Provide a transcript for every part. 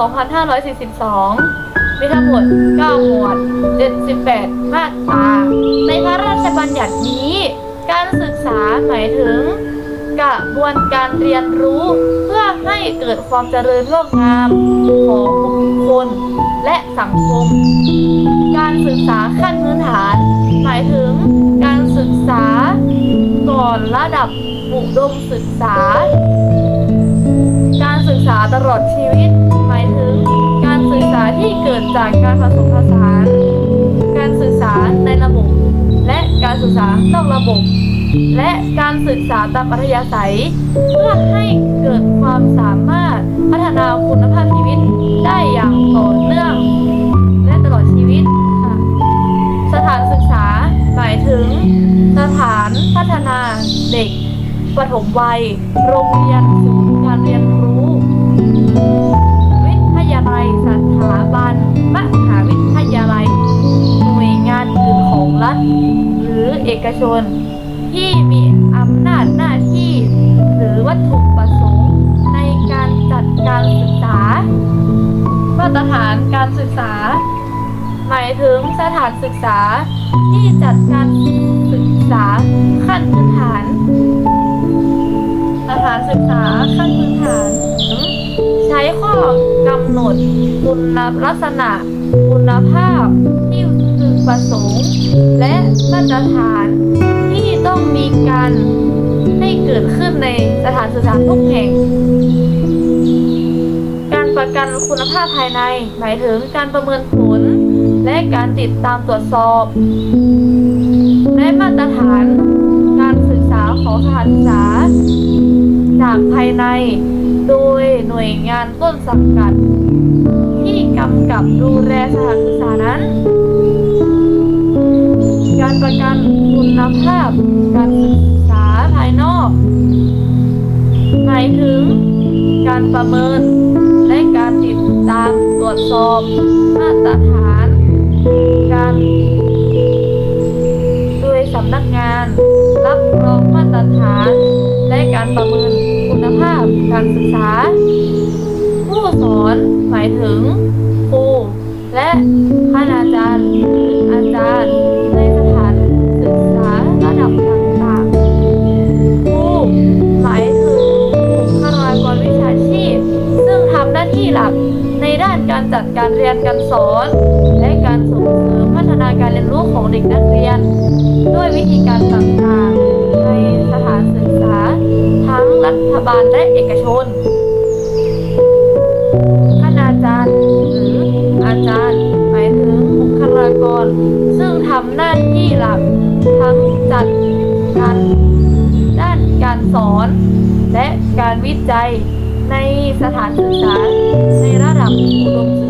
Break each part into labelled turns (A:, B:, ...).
A: 2542 มีทั้งหมด 9 หมวด 78 มาตรา ในพระราชบัญญัตินี้ การศึกษาหมายถึงกระบวนการเรียนรู้เพื่อให้เกิดความเจริญงอกงามของบุคคลและสังคม การศึกษาขั้นพื้นฐาน หมายถึงการศึกษาก่อนระดับอุดมศึกษา การศึกษาตลอดชีวิต หมายถึง การศึกษาที่เกิดจากการผสมผสาน การศึกษาในระบบ และการศึกษานอกระบบ และการศึกษาตามอัธยาศัย เพื่อให้เกิดความสามารถพัฒนาคุณภาพชีวิตได้อย่างต่อเนื่อง และตลอดชีวิตค่ะสถานศึกษาหมายถึง สถานพัฒนาเด็กปฐมวัย โรงเรียน วิทยาลัยสถาบันมหาวิทยาลัย หน่วยงานอื่นของรัฐ หรือเอกชน ที่มีอำนาจหน้าที่ หรือวัตถุประสงค์ในการจัดการศึกษา มาตรฐานการศึกษา หมายถึงสถานศึกษาที่จัดการศึกษาขั้นพื้นฐานสถานศึกษาขั้นพื้นฐาน ใช้ข้อกำหนดคุณลักษณะ คุณภาพที่พึงประสงค์ และมาตรฐานที่ต้องมีการให้เกิดขึ้นในสถานศึกษาทุกแห่ง การประกันคุณภาพภายใน หมายถึงการประเมินผล และการติดตามตรวจสอบ และมาตรฐานการศึกษาของสถานศึกษา จากภายใน โดยหน่วยงานต้นสังกัด ที่กำกับดูแลสถานศึกษานั้น การประกันคุณภาพการศึกษาภายนอก หมายถึงการประเมินและการติดตามตรวจสอบมาตรฐาน การโดยสำนักงาน รับรองมาตรฐานและการประเมิน ภาพการศึกษา ผู้สอนหมายถึงครูและคณาจารย์หรืออาจารย์ในสถานศึกษาระดับต่างๆ ครูหมายถึงบุคลากรวิชาชีพ ซึ่งทำหน้าที่หลักในด้านการจัดการเรียนการสอน และการส่งเสริมพัฒนาการเรียนรู้ของเด็กนักเรียน ด้วยวิธีการต่างๆ ในสถานศึกษาทั้งรัฐบาลและเอกชนคณาจารย์หรืออาจารย์ หมายถึงบุคลากร ซึ่งทำหน้าที่หลัก ทั้งจัดการด้านการสอน และการวิจัยในสถานศึกษาในระดับอุดมศึกษา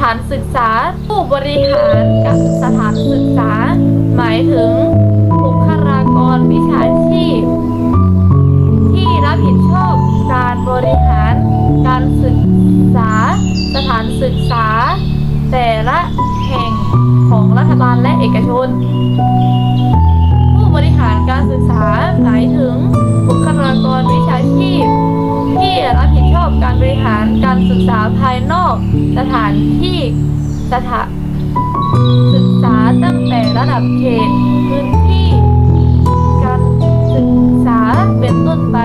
A: ถานศึกษา ผู้บริหารการสถานศึกษา หมายถึงบุคลากรวิชาชีพ ที่รับผิดชอบการบริหาร การศึกษา สถานศึกษา แต่ละแห่งของรัฐบาลและเอกชน ผู้บริหารการศึกษาหมายถึง ริหารการศึกษาภายนอก สถานที่สถานศึกษาตั้งแต่ระดับเขตพื้นที่ การศึกษาเป็นต้นไป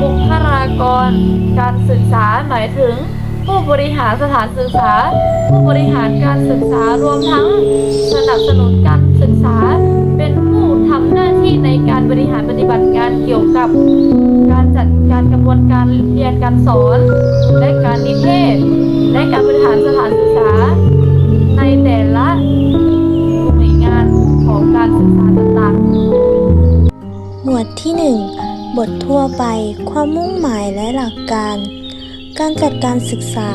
A: บุคลากร การศึกษาหมายถึงผู้บริหารสถานศึกษา ผู้บริหารการศึกษารวมทั้งสนับสนุนการศึกษา ที่ในการบริหารปฏิบัติการเกี่ยวกับการจัดการกระบวนการเรียนการสอน และการนิเทศ และการบริหารสถานศึกษา ในแต่ละหน่วยงานของการศึกษาต่างๆ
B: หมวดที่ 1 บททั่วไป ความมุ่งหมายและหลักการ การจัดการศึกษา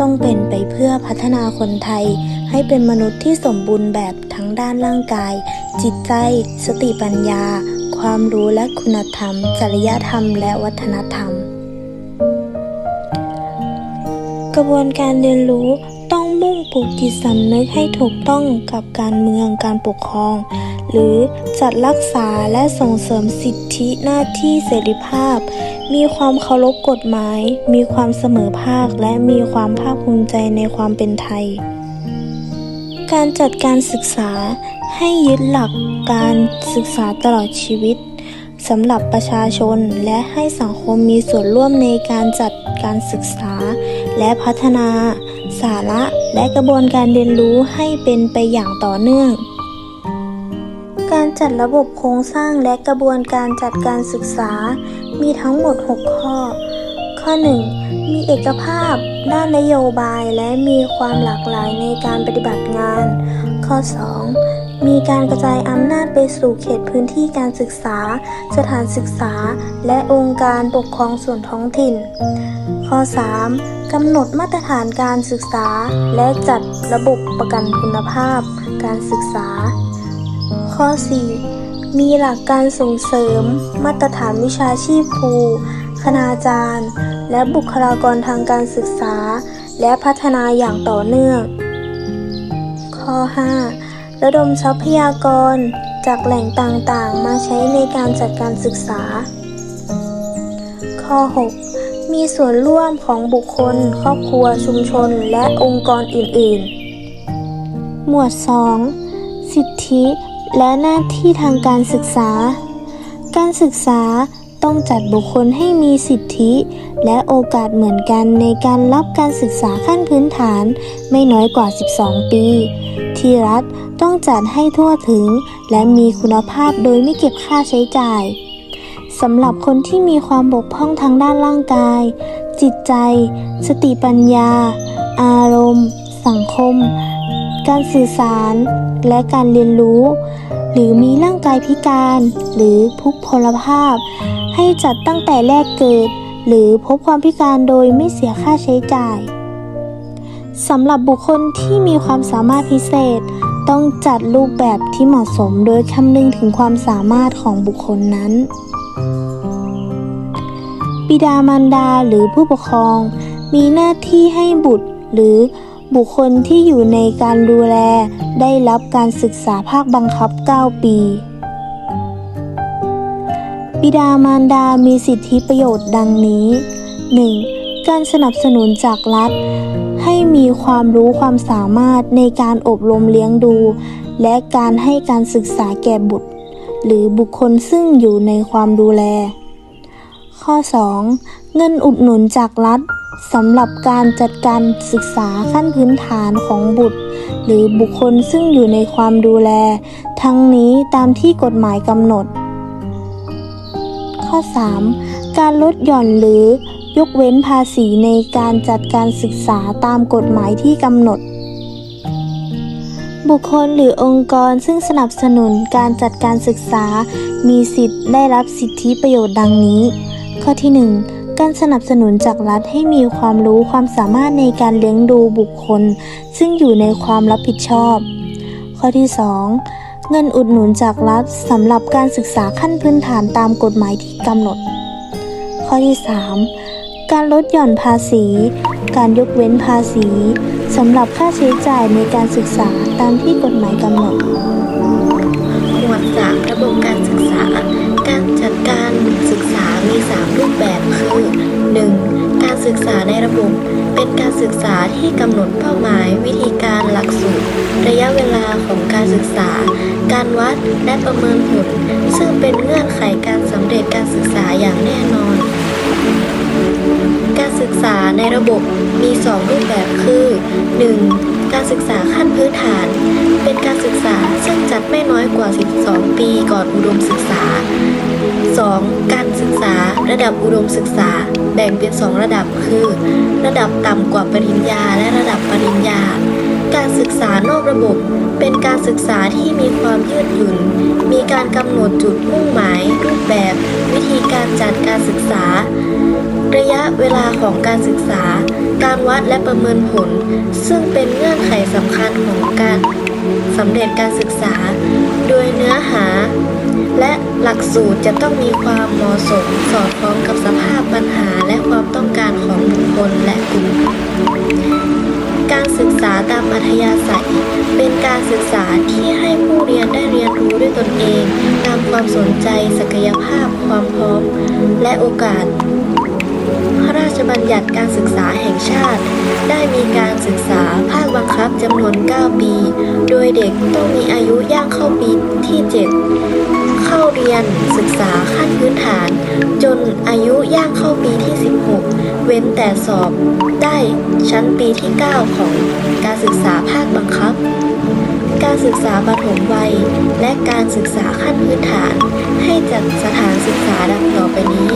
B: ต้องเป็นไปเพื่อพัฒนาคนไทย ให้เป็นมนุษย์ที่สมบูรณ์แบบทั้งด้านร่างกาย จิตใจ สติปัญญา ความรู้และคุณธรรม จริยธรรม และวัฒนธรรม กระบวนการเรียนรู้ต้องมุ่งปลูกจิตสำนึกให้ถูกต้องกับการเมืองการปกครอง หรือจัดรักษาและส่งเสริมสิทธิหน้าที่เสรีภาพ มีความเคารพกฎหมาย มีความเสมอภาค และมีความภาคภูมิใจในความเป็นไทย การจัดการศึกษาให้ยึดหลักการศึกษาตลอดชีวิตสำหรับประชาชนและให้สังคมมีส่วนร่วมในการจัดการศึกษา และพัฒนา สาระและกระบวนการเรียนรู้ให้เป็นไปอย่างต่อเนื่อง จัดระบบโครงสร้างและกระบวนการจัดการศึกษา มีทั้งหมด 6 ข้อ ข้อ 1. มีเอกภาพ ด้านนโยบายและมีความหลากหลายในการปฏิบัติงาน ข้อ 2. มีการกระจายอำนาจไปสู่เขตพื้นที่การศึกษา สถานศึกษา และองค์การปกครองส่วนท้องถิ่น ข้อ 3. กำหนดมาตรฐานการศึกษา และจัดระบบประกันคุณภาพ การศึกษา ข้อ 4. มีหลักการส่งเสริม มาตรฐานวิชาชีพครู คณาจารย์ และบุคลากรทางการศึกษา และพัฒนาอย่างต่อเนื่อง ข้อ 5. ระดมทรัพยากร จากแหล่งต่างๆ มาใช้ในการจัดการศึกษา ข้อ 6. มีส่วนร่วมของบุคคล ครอบครัว ชุมชน และองค์กรอื่น ๆ หมวด 2 สิทธิ และหน้าที่ทางการศึกษา การศึกษาต้องจัดบุคคลให้มีสิทธิ และโอกาสเหมือนกันในการรับการศึกษาขั้นพื้นฐานไม่น้อยกว่า 12 ปี ที่รัฐต้องจัดให้ทั่วถึง และมีคุณภาพโดยไม่เก็บค่าใช้จ่ายสำหรับคนที่มีความบกพร่องทางด้านร่างกาย จิตใจ สติปัญญา อารมณ์ สังคม การสื่อสาร และการเรียนรู้ หรือมีร่างกายพิการ หรือทุกพลภาพ ให้จัดตั้งแต่แรกเกิด หรือพบความพิการโดยไม่เสียค่าใช้จ่ายสำหรับบุคคลที่มีความสามารถพิเศษ ต้องจัดรูปแบบที่เหมาะสมโดยคำนึงถึงความสามารถของบุคคลนั้น บิดามารดาหรือผู้ปกครอง มีหน้าที่ให้บุตรหรือ บุคคลที่อยู่ในการดูแลได้รับการศึกษาภาคบังคับ 9 ปีบิดามารดา มีสิทธิประโยชน์ดังนี้ 1. การสนับสนุนจากรัฐ ให้มีความรู้ความสามารถในการอบรมเลี้ยงดู และการให้การศึกษาแก่บุตร หรือบุคคลซึ่งอยู่ในความดูแล ข้อ 2. เงินอุดหนุนจากรัฐ สำหรับการจัดการศึกษาขั้นพื้นฐานของบุตร หรือบุคคลซึ่งอยู่ในความดูแล ทั้งนี้ตามที่กฎหมายกำหนด ข้อ 3. การลดหย่อนหรือยกเว้นภาษีในการจัดการศึกษาตามกฎหมายที่กำหนด บุคคลหรือองค์กรซึ่งสนับสนุนการจัดการศึกษา มีสิทธิ์ได้รับสิทธิประโยชน์ดังนี้ ข้อที่ 1 การสนับสนุนจากรัฐให้มีความรู้ความสามารถในการเลี้ยงดูบุคคล ซึ่งอยู่ในความรับผิดชอบ ข้อที่ 2 เงินอุดหนุนจากรัฐสำหรับการศึกษาขั้นพื้นฐานตามกฎหมายที่กำหนด ข้อที่ 3 การลดหย่อนภาษี การยกเว้นภาษีสำหรับค่าใช้จ่ายในการศึกษาตามที่กฎหมายกำหนด
C: หมวด3ระบบการศึกษา การจัดการศึกษามี 3 รูปแบบคือ 1. การศึกษาในระบบ เป็นการศึกษาที่กำหนดเป้าหมาย วิธีการหลักสูตร ระยะเวลาของการศึกษา การวัดและประเมินผล ซึ่งเป็นเงื่อนไขการสำเร็จการศึกษาอย่างแน่นอน การศึกษาในระบบมี 2 รูปแบบคือ 1. การศึกษาขั้นพื้นฐาน เป็นการศึกษาซึ่งจัดไม่น้อยกว่า 12 ปีก่อนอุดมศึกษา 2. การศึกษาระดับอุดมศึกษา แบ่งเป็น 2 ระดับคือ ระดับต่ำกว่าปริญญาและระดับปริญญา การศึกษานอกระบบ เป็นการศึกษาที่มีความยืดหยุ่น มีการกำหนดจุดมุ่งหมาย รูปแบบ วิธีการจัดการศึกษา ระยะเวลาของการศึกษา การวัดและประเมินผล ซึ่งเป็นเงื่อนไขสำคัญของการสำเร็จการศึกษา โดยเนื้อหา และหลักสูตรจะต้องมีความเหมาะสมสอดคล้องกับสภาพปัญหาและความต้องการของบุคคลและกลุ่ม การศึกษาตามอัธยาศัย เป็นการศึกษาที่ให้ผู้เรียนได้เรียนรู้ด้วยตนเองตามความสนใจ ศักยภาพ ความพร้อม และโอกาส พระราชบัญญัติการศึกษาแห่งชาติ ได้มีการศึกษา ภาคบังคับจำนวน 9 ปี โดยเด็กต้องมีอายุย่างเข้าปีที่ 7 เข้าเรียนศึกษาขั้นพื้นฐาน จนอายุย่างเข้าปีที่ 16 เว้นแต่สอบได้ชั้นปีที่ 9 ของการศึกษาภาคบังคับ การศึกษาปฐมวัย และการศึกษาขั้นพื้นฐาน ให้จัดสถานศึกษาดังต่อไปนี้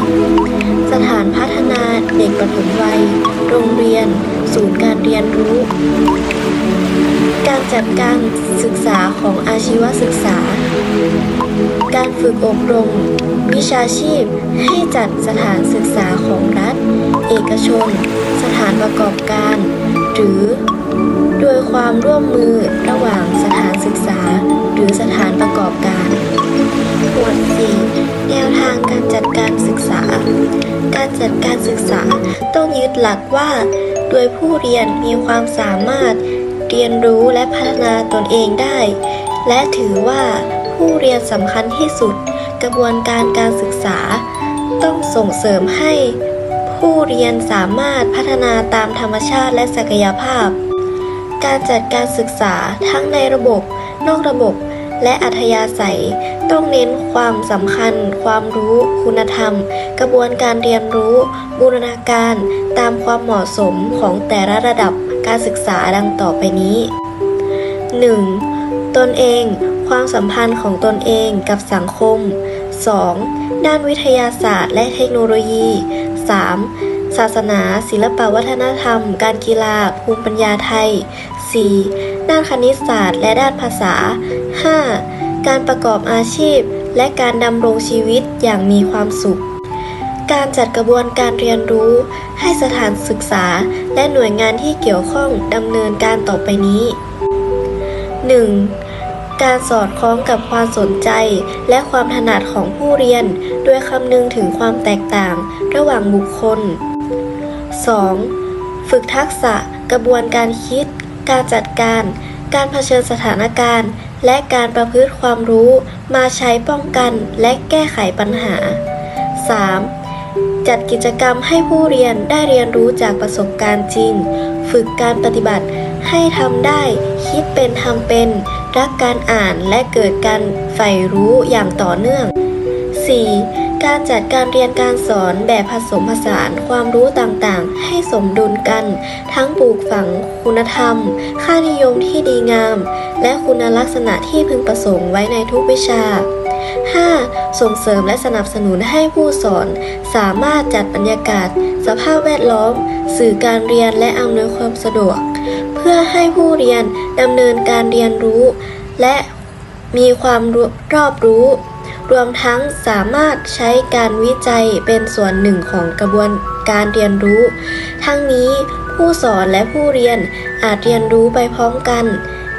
C: สถานพัฒนาเด็กปฐมวัย โรงเรียน ศูนย์การเรียนรู้ การจัดการศึกษาของอาชีวศึกษา การฝึกอบรม วิชาชีพให้จัดสถานศึกษาของรัฐ เอกชน สถานประกอบการ หรือโดยความร่วมมือระหว่างสถานศึกษา หรือสถานประกอบการหมวด4แนวทางการจัดการศึกษา การจัดการศึกษาต้องยึดหลักว่า โดยผู้เรียนมีความสามารถเรียนรู้และพัฒนาตนเองได้ และถือว่าผู้เรียนสำคัญที่สุด กระบวนการการศึกษา ต้องส่งเสริมให้ ผู้เรียนสามารถพัฒนาตามธรรมชาติและศักยภาพ การจัดการศึกษาทั้งในระบบ นอกระบบ และอัธยาศัย ต้องเน้นความสำคัญ ความรู้ คุณธรรม กระบวนการเรียนรู้ บูรณาการ ตามความเหมาะสมของแต่ละระดับการศึกษาดังต่อไปนี้ 1. ตนเอง ความสัมพันธ์ของตนเองกับสังคม 2. ด้านวิทยาศาสตร์และเทคโนโลยี 3. ศาสนา ศิลปวัฒนธรรม การกีฬา ภูมิปัญญาไทย 4. ด้านคณิตศาสตร์และด้านภาษา 5. การประกอบอาชีพ และการดำรงชีวิตอย่างมีความสุข การจัดกระบวนการเรียนรู้ ให้สถานศึกษาและหน่วยงานที่เกี่ยวข้องดำเนินการต่อไปนี้ 1. การสอดคล้องกับความสนใจและความถนัดของผู้เรียน โดยคำนึงถึงความแตกต่างระหว่างบุคคล 2. ฝึกทักษะ กระบวนการคิด การจัดการ การเผชิญสถานการณ์ และการประพฤติความรู้มาใช้ป้องกันและแก้ไขปัญหา 3. จัดกิจกรรมให้ผู้เรียนได้เรียนรู้จากประสบการณ์จริง ฝึกการปฏิบัติให้ทำได้ คิดเป็นทำเป็น รักการอ่านและเกิดการใฝ่รู้อย่างต่อเนื่อง 4. การจัดการเรียนการสอนแบบผสมผสานความรู้ต่างๆ ให้สมดุลกัน ทั้งปลูกฝังคุณธรรม ค่านิยมที่ดีงาม และคุณลักษณะที่พึงประสงค์ไว้ในทุกวิชา 5. ส่งเสริมและสนับสนุนให้ผู้สอน สามารถจัดบรรยากาศ สภาพแวดล้อม สื่อการเรียนและอำนวยความสะดวก เพื่อให้ผู้เรียนดำเนินการเรียนรู้ และมีความรรอบรู้ รวมทั้งสามารถใช้การวิจัยเป็นส่วนหนึ่งของกระบวนการเรียนรู้ ทั้งนี้ผู้สอนและผู้เรียนอาจเรียนรู้ไปพร้อมกัน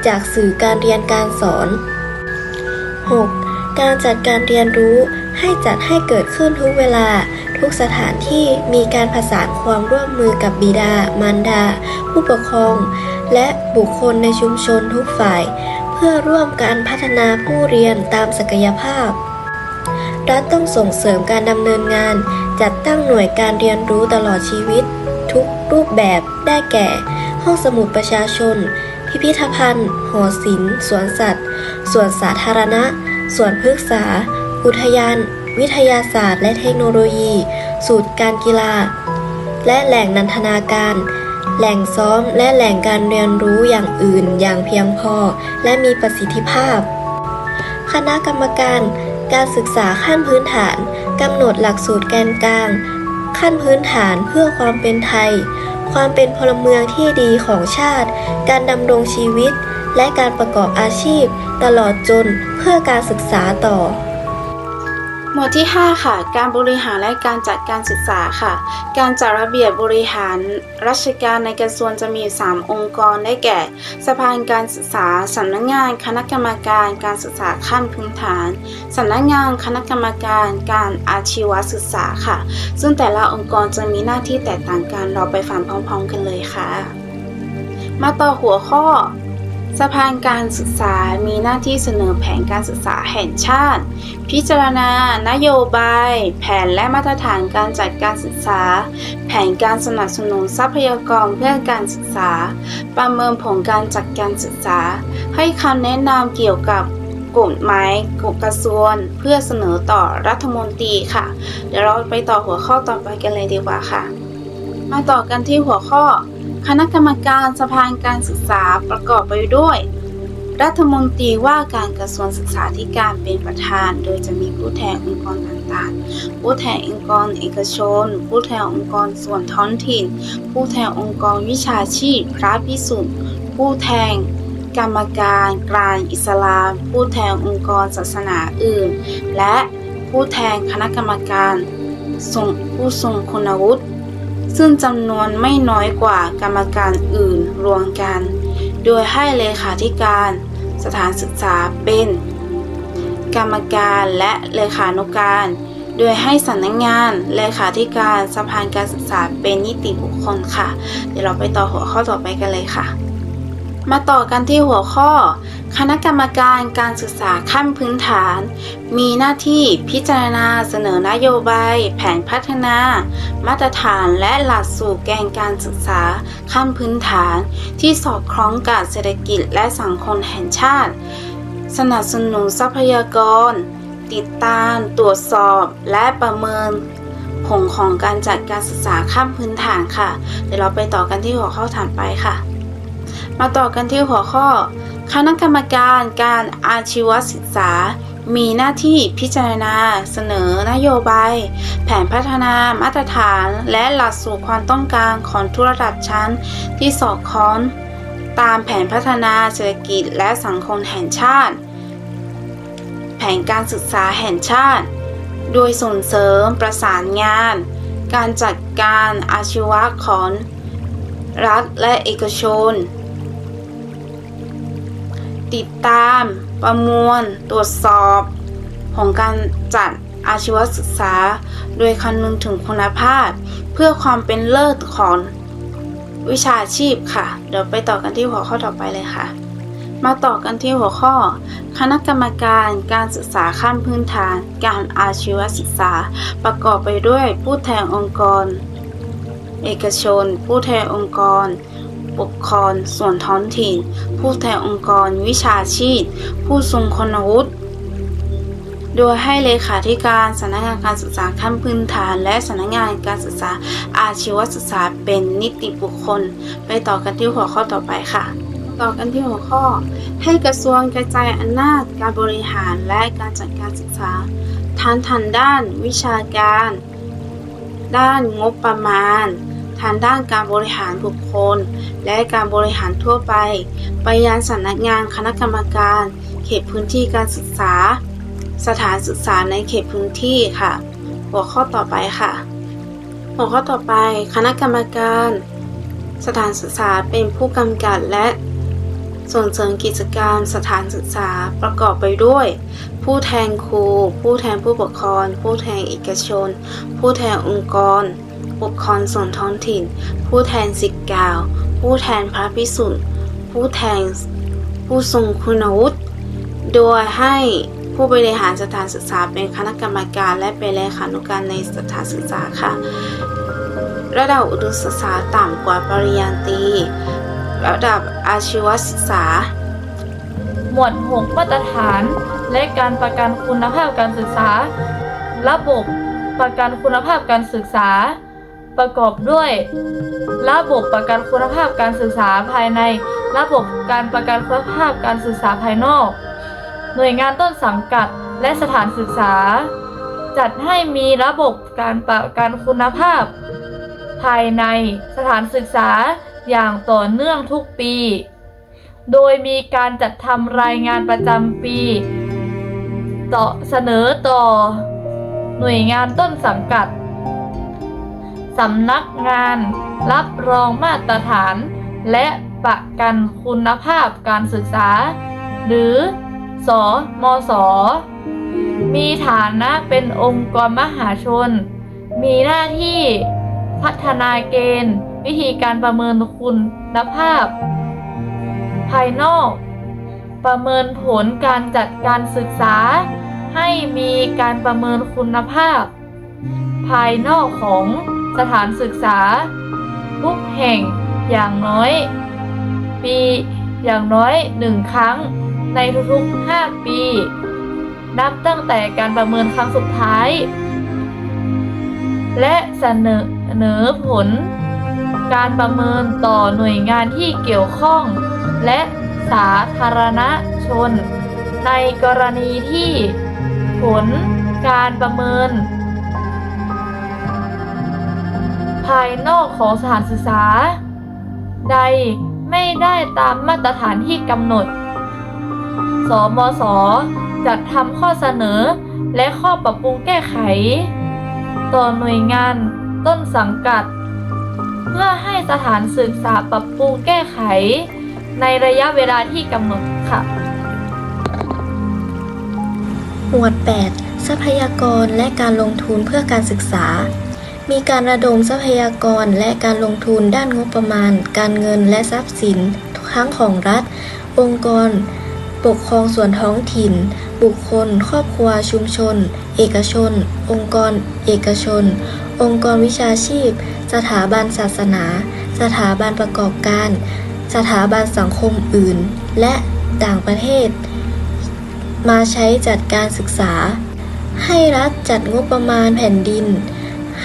C: จากสื่อการเรียนการสอน 6. การจัดการเรียนรู้ให้จัดให้เกิดขึ้นทุกเวลา ทุกสถานที่มีการผสานความร่วมมือกับบิดามารดา ผู้ปกครอง และบุคคลในชุมชนทุกฝ่าย พื่อร่วมกันพัฒนาผู้เรียนตามศักยภาพ รัฐต้องส่งเสริมการดำเนินงาน จัดตั้งหน่วยการเรียนรู้ตลอดชีวิต ทุกรูปแบบได้แก่ ห้องสมุดประชาชน พิพิธภัณฑ์ หอศิลป์ สวนสัตว์ สวนสาธารณะ สวนพฤกษา อุทยาน วิทยาศาสตร์ และเทคโนโลยี สูตรการกีฬา และแหล่งนันทนาการ แหล่งซ้อมและแหล่งการเรียนรู้อย่างอื่นอย่างเพียงพอ และมีประสิทธิภาพ คณะกรรมการการศึกษาขั้นพื้นฐานกำหนดหลักสูตรแกนกลาง ขั้นพื้นฐานเพื่อความเป็นไทย ความเป็นพลเมืองที่ดีของชาติ การดำรงชีวิต และการประกอบอาชีพ ตลอดจนเพื่อการศึกษาต่อ
D: หมวดที่ 5 ค่ะ การบริหารและการจัดการศึกษาค่ะ การจัดระเบียบบริหารราชการในกระทรวงจะมี 3 องค์กรได้แก่ สภาการศึกษา สำนักงาน คณะกรรมการ การศึกษาขั้นพื้นฐาน สำนักงาน คณะกรรมการ การอาชีวศึกษาค่ะ ซึ่งแต่ละองค์กรจะมีหน้าที่แตกต่างกัน เราไปฟังพร้อม ๆ กันเลยค่ะ มาต่อหัวข้อ สภาการศึกษามีหน้าที่เสนอแผนการศึกษาแห่งชาติ พิจารณา นโยบาย แผนและมาตรฐานการจัดการศึกษา แผนการสนับสนุนทรัพยากรเพื่อการศึกษา ประเมินผลการจัดการศึกษา ให้คำแนะนำเกี่ยวกับกฎหมายกระทรวงเพื่อเสนอต่อรัฐมนตรีค่ะ เดี๋ยวเราไปต่อหัวข้อต่อไปกันเลยดีกว่าค่ะ มาต่อกันที่หัวข้อ คณะกรรมการสภาการศึกษาประกอบไปด้วย รัฐมนตรีว่าการกระทรวงศึกษาธิการเป็นประธาน โดยจะมีผู้แทนองค์กรต่างๆ ผู้แทนองค์กรเอกชน ผู้แทนองค์กรส่วนท้องถิ่น ผู้แทนองค์กรวิชาชีพ พระพิสุทธิ์ผู้แทนกรรมการกลางอิสลาม ผู้แทนองค์กรศาสนาอื่น และผู้แทนคณะกรรมการทรงผู้ทรงคุณวุฒิ ซึ่งจำนวนไม่น้อยกว่ากรรมการอื่นรวมกัน โดยให้เลขาธิการ สถานศึกษาเป็น กรรมการและเลขานุการ โดยให้สำนักงานเลขาธิการสภาการศึกษาเป็นนิติบุคคลค่ะ เดี๋ยวเราไปต่อหัวข้อต่อไปกันเลยค่ะ มาต่อกันที่หัวข้อ คณะกรรมการการศึกษาขั้นพื้นฐาน มีหน้าที่พิจารณาเสนอนโยบาย แผนพัฒนา มาตรฐานและหลักสูตรแกนการศึกษาขั้นพื้นฐาน ที่สอดคล้องกับเศรษฐกิจและสังคมแห่งชาติ สนับสนุนทรัพยากร ติดตาม ตรวจสอบและประเมินผลของการจัดการศึกษาขั้นพื้นฐานค่ะ เดี๋ยวเราไปต่อกันที่หัวข้อถัดไปค่ะ มาต่อกันที่หัวข้อ คณะกรรมการการอาชีวศึกษา มีหน้าที่พิจารณา เสนอนโยบาย แผนพัฒนามาตรฐาน และหลักสูตรความต้องการของทุกระดับชั้นที่สอดคล้องตามแผนพัฒนาเศรษฐกิจและสังคมแห่งชาติ แผนการศึกษาแห่งชาติ โดยส่งเสริมประสานงาน การจัดการอาชีวะของรัฐและเอกชน ติดตาม ประมวล ตรวจสอบ ของการจัดอาชีวศึกษา โดยคำนึงถึงคุณภาพ เพื่อความเป็นเลิศของวิชาชีพค่ะ เดี๋ยวไปต่อกันที่หัวข้อต่อไปเลยค่ะ มาต่อกันที่หัวข้อ คณะกรรมการการศึกษาขั้นพื้นฐาน การอาชีวศึกษา ประกอบไปด้วยผู้แทนองค์กร เอกชน ผู้แทนองค์กร ปกครองส่วนท้องถิ่น ผู้แทนองค์กรวิชาชีพ ผู้ทรงคุณวุฒิโดยให้เลขาธิการสำนักงานการศึกษาขั้นพื้นฐาน และสำนักงานการศึกษาอาชีวศึกษาเป็นนิติบุคคล ไปต่อกันที่หัวข้อต่อไปค่ะ ต่อกันที่หัวข้อ ให้กระทรวงกระจายอำนาจการบริหารและการจัดการศึกษาทั้งทางด้านวิชาการ ด้านงบประมาณ ทางด้านการบริหารบุคคล และการบริหารทั่วไป ไปยังสำนักงานคณะกรรมการ เขตพื้นที่การศึกษา สถานศึกษาในเขตพื้นที่ค่ะ หัวข้อต่อไปค่ะ หัวข้อต่อไป คณะกรรมการ สถานศึกษาเป็นผู้กำกับและส่งเสริมกิจกรรมสถานศึกษาประกอบไปด้วย ผู้แทนครู ผู้แทนผู้ปกครอง ผู้แทนเอกชน ผู้แทนองค์กร ปกครองส่วนท้องถิ่น ผู้แทนสิทธิ์กล่าว ผู้แทนพระพิสุทธิ์ผู้แทนผู้ทรงคุณวุฒิ โดยให้ผู้บริหารสถานศึกษาเป็นคณะกรรมการและเป็นเลขานุการในสถานศึกษาค่ะ ระดับอุดมศึกษาต่ำกว่าปริญญาตรีระดับอาชีวศึกษา
A: หมวดหกมาตรฐาน และการประกันคุณภาพการศึกษา ระบบประกันคุณภาพการศึกษา ประกอบด้วย ระบบประกันคุณภาพการศึกษาภายใน ระบบการประกันคุณภาพการศึกษาภายนอก หน่วยงานต้นสังกัดและสถานศึกษา จัดให้มีระบบการประกันคุณภาพ ภายในสถานศึกษาอย่างต่อเนื่องทุกปี โดยมีการจัดทำรายงานประจำปี ต่อเสนอต่อ หน่วยงานต้นสังกัด สำนักงานรับรองมาตรฐาน และประกันคุณภาพการศึกษา หรือ สมส มีฐานะเป็นองค์กรมหาชน มีหน้าที่พัฒนาเกณฑ์ วิธีการประเมินคุณภาพ ภายนอก ประเมินผลการจัดการศึกษา ให้มีการประเมินคุณภาพ ภายนอกของ สถานศึกษา ทุกแห่งอย่างน้อย ปีอย่างน้อยหนึ่งครั้งในทุกๆ 5 ปี นับตั้งแต่การประเมินครั้งสุดท้าย และเสนอเสนอผล การประเมินต่อหน่วยงานที่เกี่ยวข้อง และสาธารณชน ในกรณีที่ผลการประเมิน ภายนอกของสถานศึกษา ใดไม่ได้ตามมาตรฐานที่กำหนด สมสจัดทำข้อเสนอและข้อปรับปรุงแก้ไข ต่อหน่วยงานต้นสังกัด เพื่อให้สถานศึกษาปรับปรุงแก้ไข ในระยะเวลาที่กำหนดค่ะ
C: หมวด 8 ทรัพยากรและการลงทุนเพื่อการศึกษา มีการระดมทรัพยากรและการลงทุนด้านงบประมาณ การเงินและทรัพย์สินทั้งของรัฐ องค์กร ปกครองส่วนท้องถิ่น บุคคล ครอบครัวชุมชน เอกชน องค์กร เอกชน องค์กรวิชาชีพ สถาบันศาสนา สถาบันประกอบการ สถาบันสังคมอื่น และต่างประเทศ มาใช้จัดการศึกษา ให้รัฐจัดงบประมาณแผ่นดิน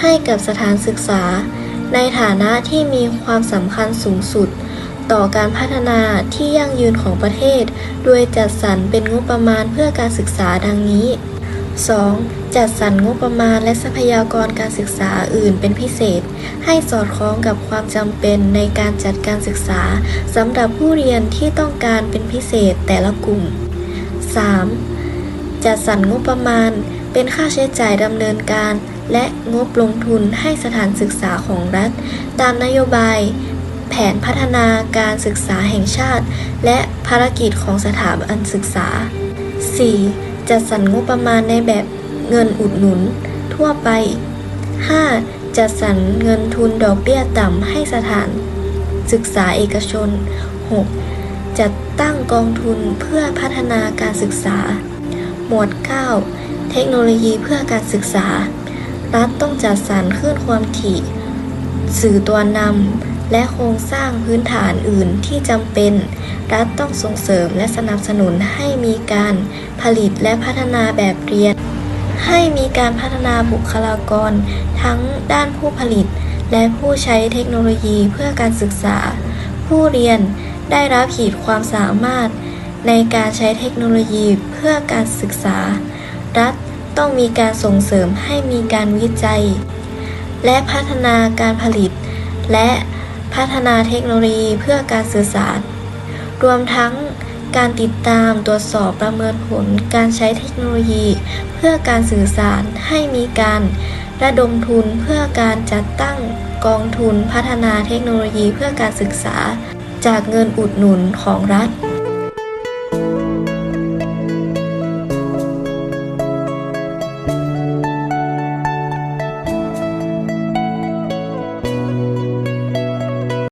C: ให้กับสถานศึกษา ในฐานะที่มีความสำคัญสูงสุด ต่อการพัฒนาที่ยั่งยืนของประเทศ โดยจัดสรรเป็นงบประมาณเพื่อการศึกษาดังนี้ 2. จัดสรรงบประมาณและทรัพยากรการศึกษาอื่นเป็นพิเศษ ให้สอดคล้องกับความจำเป็นในการจัดการศึกษาสำหรับผู้เรียนที่ต้องการเป็นพิเศษแต่ละกลุ่ม 3. จัดสรรงบประมาณเป็นค่าใช้จ่ายดำเนินการ และงบลงทุนให้สถานศึกษาของรัฐ ตามนโยบาย แผนพัฒนาการศึกษาแห่งชาติ และภารกิจของสถาบันศึกษา 4. จัดสรรงบประมาณในแบบเงินอุดหนุน ทั่วไป 5. จัดสรรเงินทุนดอกเบี้ยต่ำให้สถาน ศึกษาเอกชน 6. จัดตั้งกองทุนเพื่อพัฒนาการศึกษา หมวด 9 เทคโนโลยีเพื่อการศึกษา รัฐต้องจัดสรรคลื่นความถี่ สื่อตัวนำและโครงสร้างพื้นฐานอื่นที่จำเป็น รัฐต้องส่งเสริมและสนับสนุนให้มีการผลิตและพัฒนาแบบเรียน ให้มีการพัฒนาบุคลากร ทั้งด้านผู้ผลิต และผู้ใช้เทคโนโลยีเพื่อการศึกษา ผู้เรียนได้รับขีดความสามารถในการใช้เทคโนโลยีเพื่อการศึกษา รัฐ ต้องมีการส่งเสริมให้มีการวิจัย และพัฒนาการผลิต และพัฒนาเทคโนโลยีเพื่อการสื่อสาร รวมทั้งการติดตามตรวจสอบประเมินผลการใช้เทคโนโลยี เพื่อการสื่อสารให้มีการระดมทุนเพื่อการจัดตั้งกองทุนพัฒนาเทคโนโลยีเพื่อการศึกษา จากเงินอุดหนุนของรัฐ